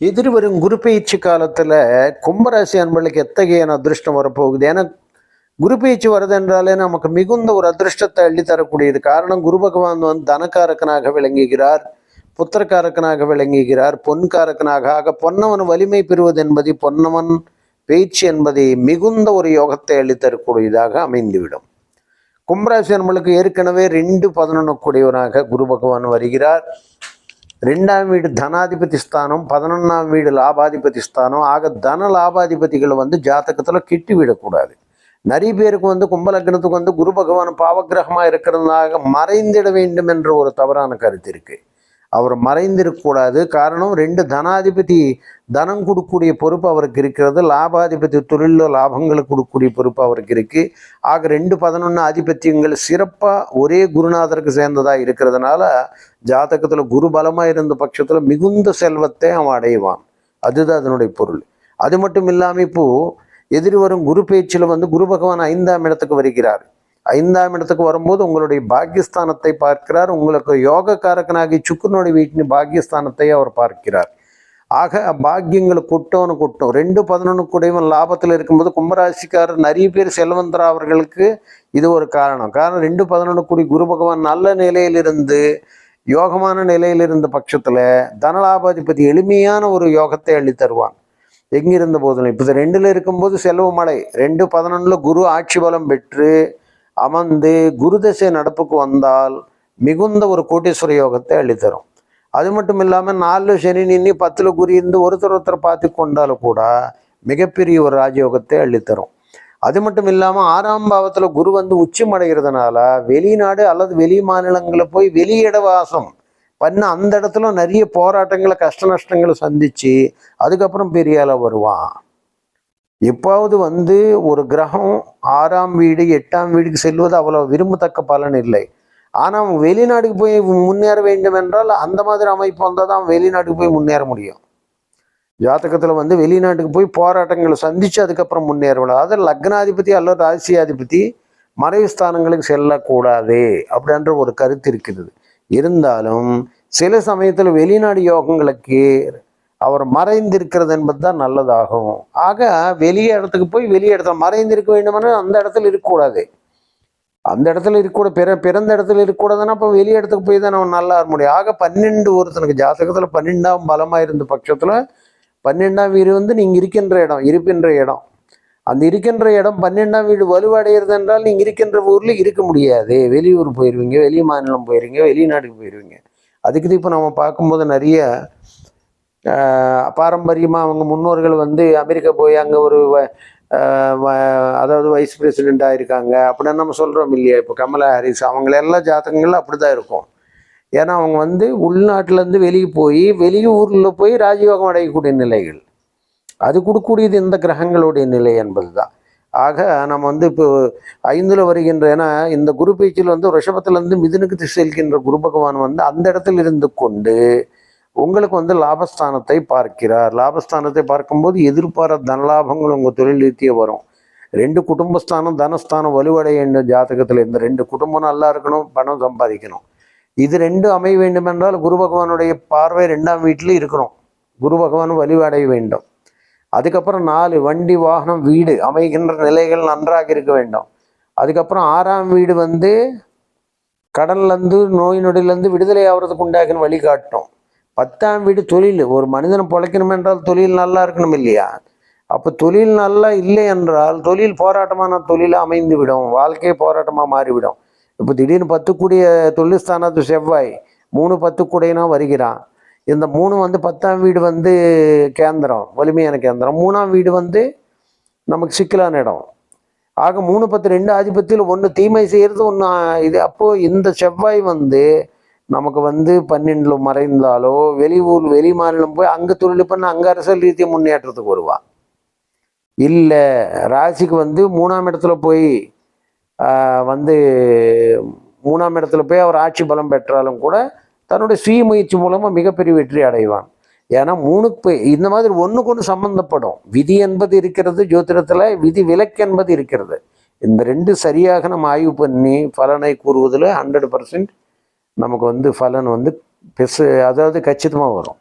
எதிர்வரும் குரு பயிற்சி காலத்தில் கும்பராசி அன்பர்களுக்கு எத்தகைய அதிர்ஷ்டம் வரப்போகுது? ஏன்னா குரு பயிற்சி வருதென்றாலே நமக்கு மிகுந்த ஒரு அதிர்ஷ்டத்தை அள்ளித்தரக்கூடியது. காரணம் குரு பகவான் வந்து தனக்காரக்கனாக விளங்குகிறார் புத்திரக்காரக்கனாக விளங்குகிறார் பொன்காரக்கனாக ஆக பொன்னவன் வலிமை பெறுவது என்பது பொன்னவன் பேச்சு என்பதை மிகுந்த ஒரு யோகத்தை அளித்தரக்கூடியதாக அமைந்துவிடும். கும்பராசி நம்மளுக்கு ஏற்கனவே ரெண்டு பதினொன்று கூடியவனாக குரு பகவான் வருகிறார். ரெண்டாம் வீடு தனாதிபதி ஸ்தானம் பதினொன்றாம் வீடு லாபாதிபதி ஸ்தானம். ஆக தன லாபாதிபதிகளை வந்து ஜாதகத்தில் கிட்டி விடக்கூடாது. நிறைய பேருக்கு வந்து கும்பலக்னத்துக்கு வந்து குரு பகவான் பாவக்கிரகமாக இருக்கிறதுனாக மறைந்திட வேண்டும் என்ற ஒரு தவறான கருத்து இருக்குது அவர் மறைந்திருக்கக்கூடாது. காரணம் ரெண்டு தனாதிபதி தனம் கொடுக்கக்கூடிய பொறுப்பு அவருக்கு இருக்கிறது. லாபாதிபதி தொழிலில் லாபங்களை கொடுக்கக்கூடிய பொறுப்பு அவருக்கு இருக்குது ஆக ரெண்டு பதினொன்று ஆதிபத்தியங்கள் சிறப்பாக ஒரே குருநாதருக்கு சேர்ந்ததாக இருக்கிறதுனால ஜாதகத்தில் குரு பலமாக இருந்த பட்சத்தில் மிகுந்த செல்வத்தை அவன் அடைவான். அதுதான் அதனுடைய பொருள். அது மட்டும் இல்லாமல் இப்போது எதிர் வரும் குரு பேச்சில் வந்து குரு பகவான் ஐந்தாம் இடத்துக்கு வருகிறார். ஐந்தாம் இடத்துக்கு வரும்போது உங்களுடைய பாக்கியஸ்தானத்தை பார்க்கிறார். உங்களுக்கு யோகக்காரக்கனாகி சுக்கரனுடைய வீட்டின் பாக்கியஸ்தானத்தை அவர் பார்க்கிறார். ஆக பாக்கியங்களை கொட்டோன்னு கொட்டும். ரெண்டு பதினொன்று கூடவன் லாபத்தில் இருக்கும்போது கும்பராசிக்காரர் நிறைய பேர் செல்வந்தரா அவர்களுக்கு இது ஒரு காரணம். காரணம் ரெண்டு பதினொன்று கூடி குரு பகவான் நல்ல நிலையிலிருந்து யோகமான நிலையில் இருந்த பட்சத்தில் தனலாபாதிபதி எளிமையான ஒரு யோகத்தை அள்ளி தருவான். எங்கிருந்த போதிலும். இப்போ ரெண்டில் இருக்கும்போது செல்வ மழை ரெண்டு பதினொன்றில் குரு ஆட்சி பலம் பெற்று அமர்ந்து குரு தசை நடப்புக்கு வந்தால் மிகுந்த ஒரு கோட்டீஸ்வர யோகத்தை அள்ளித்தரும் அது மட்டும் இல்லாமல் நாலு சனி நின்று பத்தில் குரு இருந்து ஒருத்தர் ஒருத்தர் பார்த்து கொண்டாலும் கூட மிகப்பெரிய ஒரு ராஜயோகத்தை அள்ளித்தரும் அது மட்டும் இல்லாமல் ஆறாம் பாவத்தில் குரு வந்து உச்சமடைகிறதுனால வெளிநாடு அல்லது வெளி மாநிலங்களில் போய் வெளியிட வாசம் பண்ண அந்த இடத்துல நிறைய போராட்டங்களை கஷ்ட நஷ்டங்களை சந்தித்து அதுக்கப்புறம் பெரிய வருவான். எப்பாவது வந்து ஒரு கிரகம் ஆறாம் வீடு எட்டாம் வீடுக்கு செல்வது அவ்வளவு விரும்பத்தக்க பலன் இல்லை. ஆனால் வெளிநாட்டுக்கு போய் முன்னேற வேண்டும் என்றால் அந்த மாதிரி அமைப்பு வந்தால் தான் வெளிநாட்டுக்கு போய் முன்னேற முடியும். ஜாதகத்தில் வந்து வெளிநாட்டுக்கு போய் போராட்டங்களை சந்திச்சு அதுக்கப்புறம் முன்னேறணும் அதாவது லக்னாதிபதி அல்லது ராசியாதிபதி மறைவு ஸ்தானங்களுக்கு செல்லக்கூடாது அப்படின்ற ஒரு கருத்து இருக்குது இருந்தாலும் சில சமயத்தில் வெளிநாடு யோகங்களுக்கு அவர் மறைந்திருக்கிறது என்பது தான் நல்லதாகும். ஆக வெளியே இடத்துக்கு போய் வெளியே இடத்துல மறைந்திருக்க வேண்டுமானால் அந்த இடத்துல இருக்கக்கூடாது. அந்த இடத்துல இருக்கக்கூட பிற பிறந்த இடத்துல இருக்கக்கூடாதுன்னா அப்போ வெளியே இடத்துக்கு போய் தான் நம்ம நல்லா இருக்க முடியும். ஆக பன்னெண்டு ஒருத்தனுக்கு ஜாதகத்தில் பன்னெண்டாம் பலமாக இருந்த பட்சத்தில் பன்னெண்டாம் வீடு வந்து நீங்கள் இருக்கின்ற இடம் இருப்பின்ற இடம். அந்த இருக்கின்ற இடம் பன்னெண்டாம் வீடு வலுவடைகிறது என்றால் நீங்கள் இருக்கின்ற ஊரில் இருக்க முடியாது. வெளியூர் போயிடுவீங்க வெளி மாநிலம் போயிருவீங்க வெளிநாட்டுக்கு போயிடுவீங்க அதுக்கு இப்போ நம்ம பார்க்கும்போது நிறைய பாரம்பரியமாக அவங்க முன்னோர்கள் வந்து அமெரிக்கா போய் அங்கே ஒரு வ- வ- அதாவது வைஸ் பிரசிடெண்ட்டாக இருக்காங்க அப்படின்னு நம்ம சொல்கிறோம் இல்லையா? இப்போ கமலா ஹாரிஸ் அவங்களெல்லாம் ஜாதகங்கள்ல அப்படி தான் இருக்கும். ஏன்னா அவங்க வந்து உள்நாட்டிலேருந்து வெளியே போய் வெளியூரில் போய் ராஜயோகம் அடையக்கூடிய நிலைகள். அது கொடுக்கக்கூடியது இந்த கிரகங்களுடைய நிலை என்பது தான் ஆக நம்ம வந்து இப்போ ஐந்தில் வருகின்ற ஏன்னா இந்த குரு பேச்சில் வந்து ரிஷபத்திலேருந்து மிதுனுக்கு செல்கின்ற குரு பகவான் வந்து அந்த இடத்துல இருந்து கொண்டு உங்களுக்கு வந்து லாபஸ்தானத்தை பார்க்கிறார். லாபஸ்தானத்தை பார்க்கும்போது எதிர்பாராத தனலாபங்கள் உங்கள் தொழில் ரீதியே வரும். ரெண்டு குடும்பஸ்தானம் தனஸ்தானம் வலுவடைய வேண்டும் ஜாதகத்தில் இந்த ரெண்டு குடும்பம் நல்லா இருக்கணும் பணம் சம்பாதிக்கணும். இது ரெண்டு அமைய வேண்டும் என்றால் குரு பகவானுடைய பார்வை ரெண்டாம் வீட்டில் இருக்கணும் குரு பகவான் வலிவடைய வேண்டும். அதுக்கப்புறம் நாலு வண்டி வாகனம் வீடு அமைகின்ற நிலைகள் நன்றாக இருக்க வேண்டும். அதுக்கப்புறம் ஆறாம் வீடு வந்து கடன்லேருந்து நோய் நொடியிலேருந்து விடுதலை ஆகிறதுக்கு உண்டாகின வழிகாட்டும். பத்தாம் வீடு தொழில். ஒரு மனிதனை பிழைக்கணும் என்றால் தொழில் நல்லா இருக்கணும் இல்லையா? அப்போ தொழில் நல்லா இல்லை என்றால் தொழில் போராட்டமான தொழிலாக அமைந்து விடும். வாழ்க்கையே போராட்டமாக மாறிவிடும். இப்போ திடீர்னு பத்துக்குடிய தொழில் ஸ்தானத்து செவ்வாய் மூணு பத்து கூடையினா வருகிறான். இந்த மூணு வந்து பத்தாம் வீடு வந்து கேந்திரம் வலிமையான கேந்திரம். மூணாம் வீடு வந்து நமக்கு சிக்கலான இடம். ஆக மூணு பத்து ரெண்டு ஆதிபத்தியில் ஒன்று தீமை செய்கிறது ஒன்று இது. அப்போது இந்த செவ்வாய் வந்து நமக்கு வந்து பன்னெண்டில் மறைந்தாலோ வெளியூர் வெளி மாநிலம் போய் அங்கே தொழில் பண்ண அங்கே அரசியல் ரீதியாக முன்னேற்றத்துக்கு வருவான் இல்லை ராசிக்கு வந்து மூணாம் இடத்துல போய் வந்து மூணாம் இடத்துல போய் அவர் ஆட்சி பலம் பெற்றாலும் கூட தன்னுடைய சுய முயற்சி மூலமாக மிகப்பெரிய வெற்றி அடைவான். ஏன்னா மூணுக்கு போய் இந்த மாதிரி ஒன்றுக்கு ஒன்று சம்மந்தப்படும் விதி என்பது இருக்கிறது ஜோதிடத்தில் விதி விலக்கு என்பது இருக்கிறது. இந்த ரெண்டு சரியாக நம்ம ஆய்வு பண்ணி பலனை கூறுவதில் ஹண்ட்ரட் பர்சன்ட் நமக்கு வந்து பலன் வந்து பெசு அதாவது கச்சிதமாக வரும்.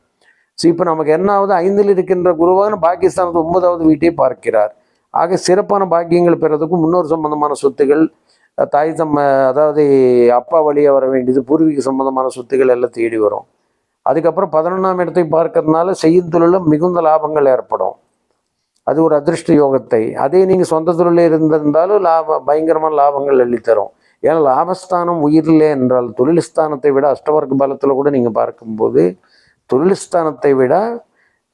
ஸோ இப்போ நமக்கு என்ன ஆகுது ஐந்தில் இருக்கின்ற குருவான பாகிஸ்தானத்து ஒன்பதாவது வீட்டை பார்க்கிறார். ஆக சிறப்பான பாக்கியங்கள் பெறதுக்கும் முன்னோர் சம்பந்தமான சொத்துகள் தாய் தம்ம அதாவது அப்பா வழியாக வர வேண்டியது பூர்வீக சம்பந்தமான சொத்துக்கள் எல்லாம் தேடி வரும். அதுக்கப்புறம் பதினொன்றாம் இடத்தை பார்க்கறதுனால செய்யும் தொழிலும் மிகுந்த லாபங்கள் ஏற்படும். அது ஒரு அதிர்ஷ்ட யோகத்தை. அதே நீங்கள் சொந்த தொழிலில் இருந்திருந்தாலும் லாபம் பயங்கரமான லாபங்கள் அள்ளித்தரும். ஏன்னா லாபஸ்தானம் உயிரிலே என்றால் தொழில் ஸ்தானத்தை விட அஷ்டவர்க்க பலத்தில் கூட நீங்கள் பார்க்கும்போது தொழில் ஸ்தானத்தை விட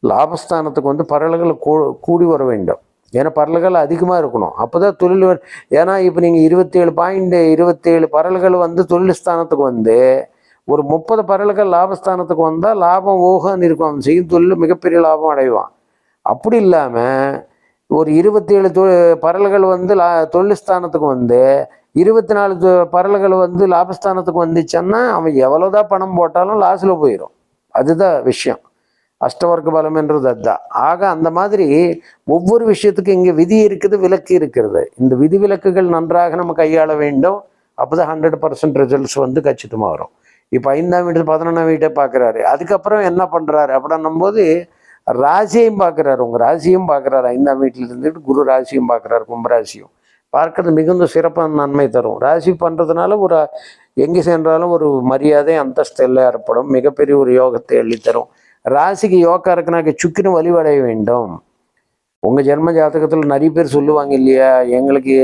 லாபஸ்தானத்துக்கு வந்து பரல்கள் கூ கூடி வர வேண்டும். ஏன்னா பரல்கள் அதிகமாக இருக்கணும். அப்போ தான் தொழில் ஏன்னா இப்போ நீங்கள் இருபத்தேழு பாயிண்ட் இருபத்தேழு பரல்கள் வந்து தொழில் ஸ்தானத்துக்கு வந்து ஒரு முப்பது பரல்கள் லாபஸ்தானத்துக்கு வந்தால் லாபம் ஓகன்னு இருக்கும். அவன் செய்யும் தொழில் மிகப்பெரிய லாபம் அடைவான். அப்படி இல்லாமல் ஒரு இருபத்தேழு தொ பரல்கள் வந்து லா தொழில் ஸ்தானத்துக்கு வந்து இருபத்தி நாலு தொ- பரல்கள் வந்து லாபஸ்தானத்துக்கு வந்துச்சுன்னா அவன் எவ்வளோதான் பணம் போட்டாலும் லாஸில் போயிடும் அதுதான் விஷயம். அஷ்டவர்க்க பலம் என்றது அதுதான். ஆக அந்த மாதிரி ஒவ்வொரு விஷயத்துக்கும் இங்கே விதி இருக்குது விலக்கு இருக்கிறது. இந்த விதி விலக்குகள் நன்றாக நம்ம கையாள வேண்டும். அப்போ தான் ஹண்ட்ரட் பர்சன்ட் ரிசல்ட்ஸ் வந்து கச்சிதமாக வரும். இப்போ ஐந்தாம் வீட்டு பதினொன்றாம் வீட்டை பார்க்குறாரு அதுக்கப்புறம் என்ன பண்ணுறாரு அப்படின்னும் போது ராசியையும் பார்க்குறாரு உங்கள் ராசியும் பார்க்குறாரு ஐந்தாம் வீட்டில் இருந்துட்டு குரு ராசியும் பார்க்குறாரு கும்பராசியும். பார்க்கறது மிகுந்த சிறப்பான நன்மை தரும். ராசி பண்ணுறதுனால ஒரு எங்கே சென்றாலும் ஒரு மரியாதை அந்தஸ்து எல்லாம் ஏற்படும். மிகப்பெரிய ஒரு யோகத்தை எழுதித்தரும் ராசிக்கு யோகா இருக்குனாக்க சுக்கினு வழிவடைய வேண்டும். உங்கள் ஜென்ம ஜாதகத்தில் நிறைய பேர் சொல்லுவாங்க இல்லையா? எங்களுக்கு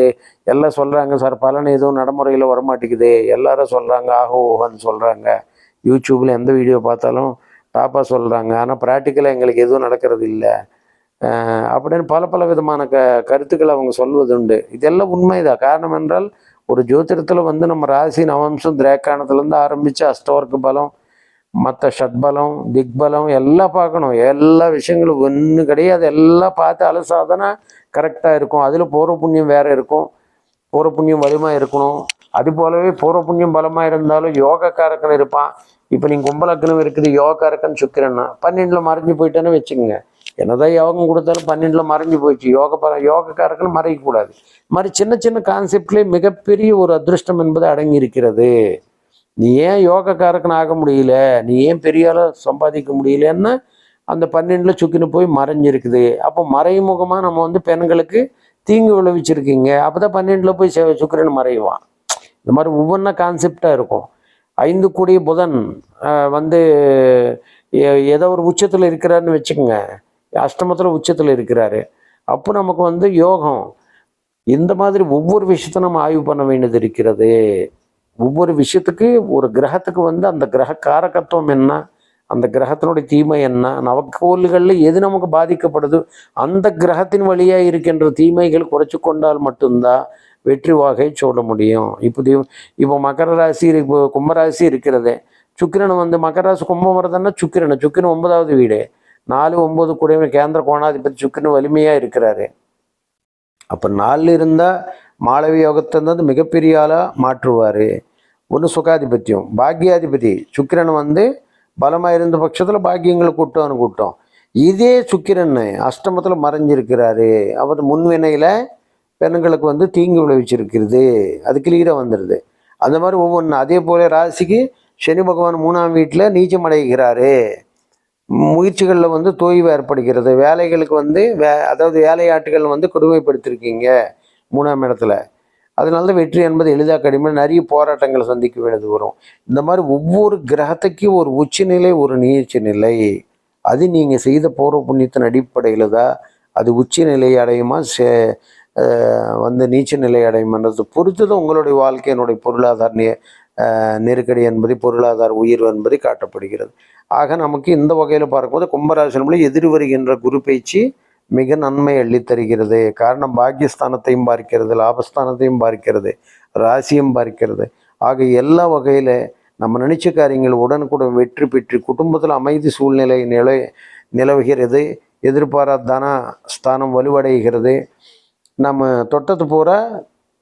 எல்லாம் சொல்கிறாங்க சார் பலன் எதுவும் நடைமுறையில் வரமாட்டேங்குது. எல்லாரும் சொல்கிறாங்க ஆஹோ ஓஹோன்னு சொல்கிறாங்க யூடியூப்பில் எந்த வீடியோ பார்த்தாலும் டாப்பாக சொல்கிறாங்க ஆனால் ப்ராக்டிக்கலாக எங்களுக்கு எதுவும் நடக்கிறது இல்லை. அப்படின்னு பல பல விதமான க கருத்துக்கள் அவங்க சொல்வது உண்டு இதெல்லாம் உண்மைதான். காரணம் என்றால் ஒரு ஜோதிடத்தில் வந்து நம்ம ராசி நவம்சம் திரேக்கானத்துலேருந்து ஆரம்பித்து அஷ்டவர்க்க பலம் மற்ற ஷட்பலம் திக்பலம் எல்லாம் பார்க்கணும். எல்லா விஷயங்களும் ஒன்று கிடையாது. எல்லாம் பார்த்து அலசாதனா கரெக்டாக இருக்கும். அதில் பூர்வ புண்ணியம் வேறு இருக்கும். பூர்வ புண்ணியம் வலிமாக இருக்கணும். அது போலவே பூர்வ புண்ணியம் பலமாக இருந்தாலும் யோகக்காரக்கன் இருப்பான். இப்போ நீங்கள் கும்பலக்கணம் இருக்குது. யோகக்காரக்கன் சுக்கிரன்னா பன்னெண்டில் மறைஞ்சு போயிட்டேன்னு வச்சுக்கோங்க. என்னதான் யோகம் கொடுத்தாலும் பன்னெண்டில் மறைஞ்சு போயிடுச்சு. யோக பல யோகக்காரர்கள் மறைக்கக்கூடாது மாதிரி சின்ன சின்ன கான்செப்ட்லேயே மிகப்பெரிய ஒரு அதிருஷ்டம் என்பது அடங்கி இருக்கிறது நீ ஏன் யோகக்காரக்கன் ஆக முடியல? நீ ஏன் பெரிய சம்பாதிக்க முடியலன்னா அந்த பன்னெண்டில் சுக்கின்னு போய் மறைஞ்சிருக்குது. அப்போ மறைமுகமாக நம்ம வந்து பெண்களுக்கு தீங்கு விளைவிச்சிருக்கீங்க. அப்போ தான் பன்னெண்டில் போய் சே சுக்கிரன் மறைவான். இந்த மாதிரி ஒவ்வொன்றா கான்செப்டாக இருக்கும். ஐந்து கூடிய புதன் வந்து எ- ஏதோ ஒரு உச்சத்தில் இருக்கிறாருன்னு வச்சுக்கோங்க. அஷ்டமத்தில் உச்சத்தில் இருக்கிறாரு. அப்போ நமக்கு வந்து யோகம். இந்த மாதிரி ஒவ்வொரு விஷயத்தை நம்ம ஆய்வு பண்ண வேண்டியது இருக்கிறது. ஒவ்வொரு விஷயத்துக்கு ஒரு கிரகத்துக்கு வந்து அந்த கிரக காரகத்துவம் என்ன? அந்த கிரகத்தினுடைய தீமை என்ன? நவக்கோள்களில் எது நமக்கு பாதிக்கப்படுது? அந்த கிரகத்தின் வழியாக இருக்கின்ற தீமைகள் குறைச்சி கொண்டால் மட்டும்தான் வெற்றி வாகை சொல்ல முடியும். இப்போ இப்போ மகர ராசி இப்போ கும்பராசி இருக்கிறது. சுக்கிரன் வந்து மகர ராசி கும்பம் வரதுன்னா சுக்கிரன் சுக்கிரன் ஒன்பதாவது வீடு. நாலு ஒம்பது கூட கேந்திர கோணாதிபதி சுக்கிரன் வலிமையாக இருக்கிறாரு. அப்போ நாளில் இருந்தால் மாளவி யோகத்தை வந்து மிகப்பெரிய ஆளாக மாற்றுவார். ஒன்று சுகாதிபத்தியம். பாக்கியாதிபதி சுக்கிரன் வந்து பலமாக இருந்த பட்சத்தில் பாக்கியங்களை கூட்டம் கூட்டம் இதே சுக்கிரன் அஷ்டமத்தில் மறைஞ்சிருக்கிறாரு. அவர் முன்வினையில் பெண்களுக்கு வந்து தீங்கு விளைவிச்சிருக்கிறது. அது கிளியராக வந்துடுது அந்த மாதிரி ஒவ்வொன்று அதே போல ராசிக்கு சனி பகவான் மூணாம் வீட்டில் நீச்சம் அடைகிறாரு. முயற்சிகளில் வந்து தோய்வு ஏற்படுகிறது. வேலைகளுக்கு வந்து வே அதாவது வேலையாட்டுகள் வந்து கொடுமைப்படுத்திருக்கீங்க மூணாம் இடத்துல. அதனால தான் வெற்றி என்பது எளிதாக கடிமை நிறைய போராட்டங்களை சந்திக்க வேண்டியது வரும். இந்த மாதிரி ஒவ்வொரு கிரகத்துக்கும் ஒரு உச்சநிலை ஒரு நீச்ச நிலை. அது நீங்கள் செய்த பூர்வ புண்ணியத்தின் அடிப்படையில் தான் அது உச்ச நிலை அடையுமா சே வந்து நீச்ச நிலை அடையுமன்றது பொறுத்து தான் உங்களுடைய வாழ்க்கையினுடைய பொருளாதார நெருக்கடி என்பது பொருளாதார உயர்வு என்பது காட்டப்படுகிறது. ஆக நமக்கு இந்த வகையில் பார்க்கும்போது கும்பராசினமுள்ள எதிர் வருகின்ற குரு பயிற்சி மிக நன்மை அள்ளித் தருகிறது. காரணம் பாக்கியஸ்தானத்தையும் பார்க்கிறது லாபஸ்தானத்தையும் பார்க்கிறது ராசியும் பார்க்கிறது. ஆக எல்லா வகையில் நம்ம நினைச்ச காரியங்கள் உடனுக்குடன் வெற்றி பெற்று குடும்பத்தில் அமைதி சூழ்நிலை நிலை நிலவுகிறது. எதிர்பாராத தன ஸ்தானம் வலுவடைகிறது. நம்ம தொட்டது பூரா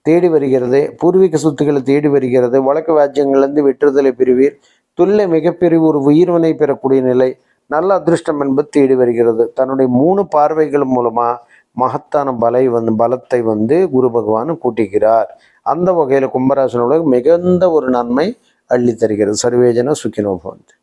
தேடி வருகிறது. பூர்வீக சொத்துக்களை தேடி வருகிறது. வழக்கு வாஜ்யங்கள்லேருந்து வெற்றுதலை பெறுவீர். தொல்லை மிகப்பெரிய ஒரு உயிர்வினை பெறக்கூடிய நிலை. நல்ல அதிர்ஷ்டம் என்பது தேடி வருகிறது. தன்னுடைய மூணு பார்வைகள் மூலமாக மகத்தான பலை வந்து பலத்தை வந்து குரு பகவான் கூட்டுகிறார். அந்த வகையில் கும்பராசனோட மிகுந்த ஒரு நன்மை அள்ளி தருகிறது சர்வேஜன சுக்கினோபந்து